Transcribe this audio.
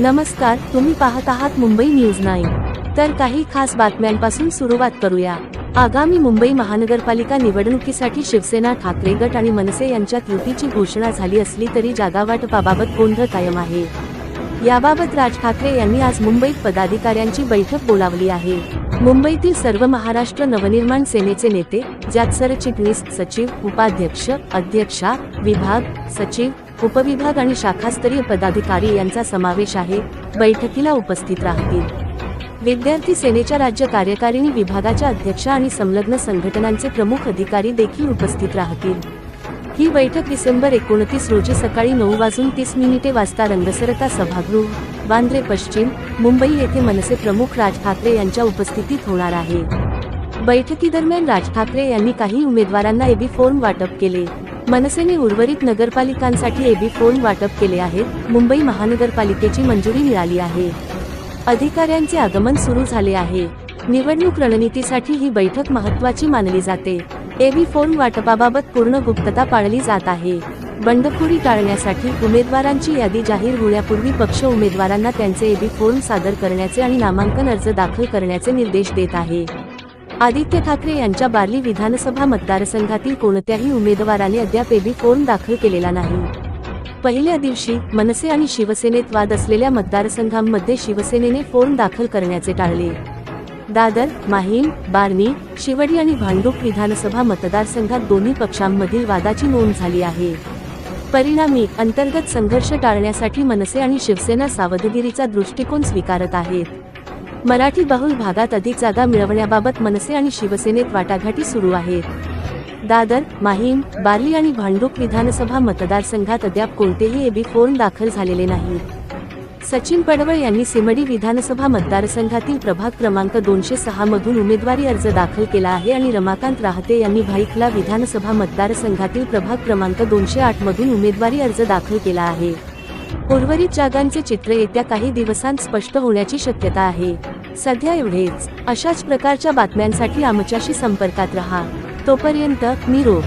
नमस्कार तुम्ही पाहत आहात मुंबई न्यूज नाईन. तर काही खास बातम्यांपासून सुरुवात करूया. आगामी मुंबई महानगरपालिका निवडणुकीसाठी शिवसेना ठाकरे गट आणि मनसे यांच्यात युतीची घोषणा झाली असली तरी जागावाटपाबाबत गोंधळ कायम आहे. याबाबत राज ठाकरे यांनी आज मुंबईत पदाधिकाऱ्यांची बैठक बोलावली आहे. मुंबईतील सर्व महाराष्ट्र नवनिर्माण सेनेचे नेते ज्यात सरचिटणीस सचिव उपाध्यक्ष अध्यक्षा विभाग सचिव उपविभाग आणि शाखास्तरीय पदाधिकारी यांचा समावेश आहे. बैठकीला उपस्थित राहतील. विद्यार्थी सेनेच्या राज्य कार्यकारिणी विभागाच्या अध्यक्षा आणि संलग्न संघटनांचे प्रमुख अधिकारी देखील उपस्थित राहतील. ही बैठक डिसेंबर एकोणतीस रोजी सकाळी नऊ वाजून तीस मिनिटे वाजता रंगसरता सभागृह वांद्रे पश्चिम मुंबई येथे मनसे प्रमुख राज ठाकरे यांच्या उपस्थितीत होणार आहे. बैठकीदरम्यान राज ठाकरे यांनी काही उमेदवारांना एबी फॉर्म वाटप केले. मनसेने उर्वरित नगरपालिकांसाठी एबी फोन वाटप केले आहेत. मुंबई महानगरपालिकेची मंजुरी मिळाली आहे. अधिकाऱ्यांचे आगमन सुरू झाले आहे. निवडणूक रणनीतीसाठी ही बैठक महत्वाची मानली जाते. एबी फोन वाटपाबाबत पूर्ण गुप्तता पाळली जात आहे. बंडखोरी टाळण्यासाठी उमेदवारांची यादी जाहीर होण्यापूर्वी पक्ष उमेदवारांना त्यांचे एबी फॉर्म सादर करण्याचे आणि नामांकन अर्ज दाखल करण्याचे निर्देश देत आहे. आदित्य ठाकरे यांच्या बार्ली विधानसभा मतदारसंघातील कोणत्याही उमेदवाराने अद्याप एबी फॉर्म दाखल केलेला नाही. पहिल्या दिवशी मनसे आणि शिवसेनेत वाद असलेल्या मतदारसंघांमध्ये शिवसेनेने फॉर्म दाखल करण्याचे टाळले. दादर माहीम बार्नी शिवडी आणि भांडूप विधानसभा मतदारसंघात दोन्ही पक्षांमधील वादाची नोंद झाली आहे. परिणामी अंतर्गत संघर्ष टाळण्यासाठी मनसे आणि शिवसेना सावधगिरीचा दृष्टिकोन स्वीकारत आहेत. मराठी बहुल भागात अधिक जागा मिळवण्याबाबत मनसे आणि शिवसेनेत वाटाघाटी सुरू आहेत. दादर माहीम बार्ली आणि भांडूप विधानसभा मतदारसंघात अद्याप कोणतेही एबी फॉर्म दाखल झालेले नाही. सचिन पडवळ यांनी सिमडी विधानसभा मतदारसंघातील प्रभाग क्रमांक दोनशे सहा मधून उमेदवारी अर्ज दाखल केला आहे आणि रमाकांत राहते यांनी भाईखला विधानसभा मतदारसंघातील प्रभाग क्रमांक दोनशे आठ मधून उमेदवारी अर्ज दाखल केला आहे. उर्वरित जागांचे चित्र येत्या काही दिवसांत स्पष्ट होण्याची शक्यता आहे. सध्या एवढेच. अशाच प्रकारच्या बातम्यांसाठी आमच्याशी संपर्कात रहा. तोपर्यंत निरोप